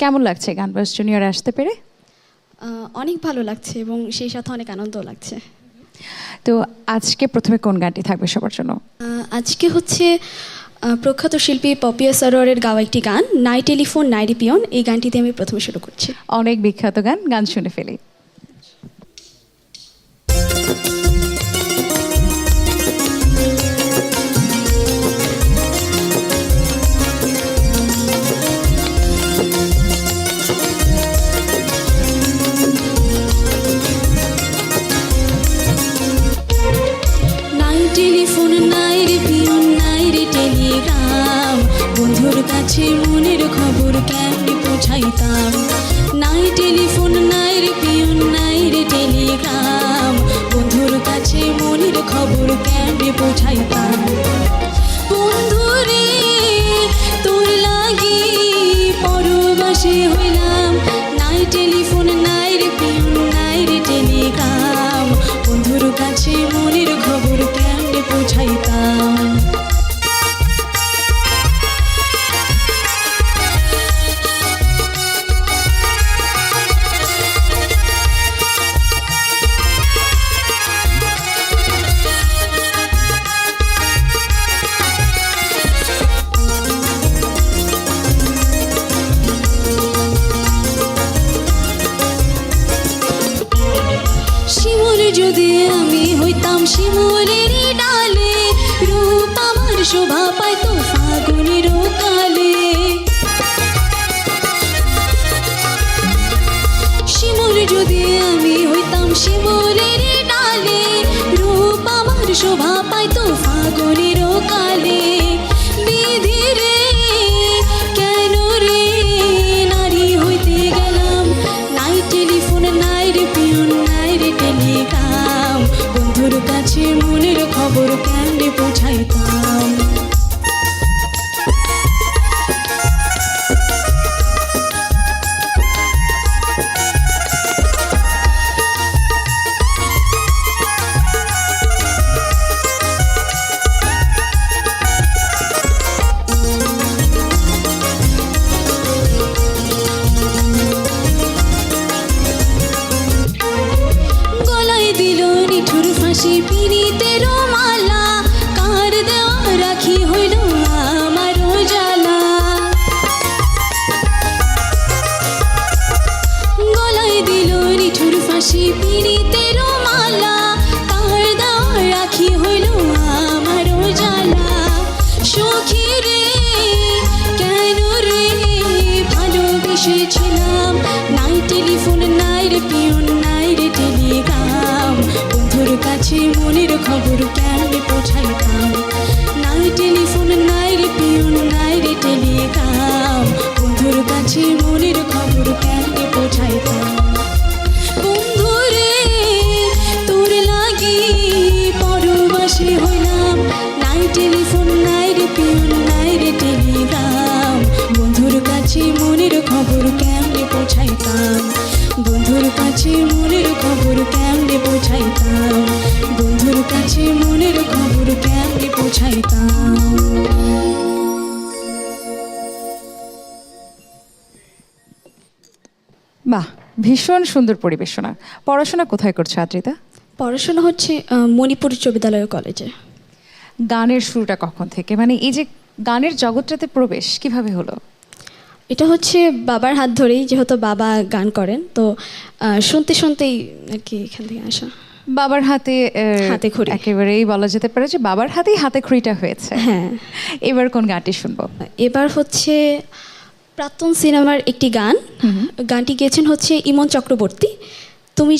কেমন লাগছে গানবাস জুনিয়র আসতে পেরে? অনেক ভালো লাগছে এবং সেই সাথে অনেক আনন্দ লাগছে। তো আজকে প্রথমে কোন গানটি থাকবে সবার জন্য? আজকে হচ্ছে প্রখ্যাত শিল্পী পপিয়া সরোয়ারের গাওয়া একটি গান নাই টেলিফোন নাই রিপিয়ন এই গানটিতে আমি প্রথমে শুরু করছি। অনেক বিখ্যাত গান গান শুনে ফেলি। কাছে মনের খবর কেন পৌঁছাইতাম নাই টেলিফোন নাই রে শিমুলের ডালে, রূপ আমার শোভা পাইতো কালে। শিমুল যদি আমি হইতাম শিমুলের ডালে, রূপ আমার শোভা পাইতো ফাগুনের কালে। নিঠুর ফাঁসি পিড়িতের মালা, কার দেওয়া রাখি হইল আমার জ্বালা গলায় দিল নিঠুর ফাঁসি পিড়িতের মালা, কার দেওয়া রাখি হইল আমার জ্বালা সখী রে, কেন রে ভালোবেসেছিলাম কাছে মনের খবর কেমনে পৌঁছাইতাম? নাই টেলিফোন, নাই রে পিয়ন, নাই রে টেলিগ্রাম। বন্ধুর কাছে মনের খবর কেমনে পৌঁছাইতাম? বন্ধুরে, তোর লাগি পরবাসী হইলাম। নাই টেলিফোন, নাই রে পিয়ন, নাই রে টেলিগ্রাম। বন্ধুর কাছে মনের খবর কেমনে পৌঁছাইতাম? বন্ধুর কাছে মনের খবর কেমনে পৌঁছাইতাম? বন্ধুর কাছে মনের খবর কেমনে পৌঁছাইতাম? বাহ ভীষণ সুন্দর পরিবেশনা। পড়াশোনা কোথায় করছ আদ্রিতা? পড়াশোনা হচ্ছে মণিপুর উচ্চ বিদ্যালয় কলেজে। গানের শুরুটা কখন থেকে? মানে এই যে গানের জগৎটাতে প্রবেশ কীভাবে হলো? এটা হচ্ছে বাবার হাত ধরেই যেহেতু বাবা গান করেন তো শুনতে শুনতেই আর কি এখান থেকে আসা। বাবার হাতে হাতে খড়ি। একেবারেই বলা যেতে পারে যে বাবার হাতেই হাতে খড়িটা হয়েছে। হ্যাঁ। এবার কোন গানটি শুনব? এবার হচ্ছে প্রাক্তন সিনেমার একটি গান। গানটি গেছেন হচ্ছে ইমন চক্রবর্তী। তুমি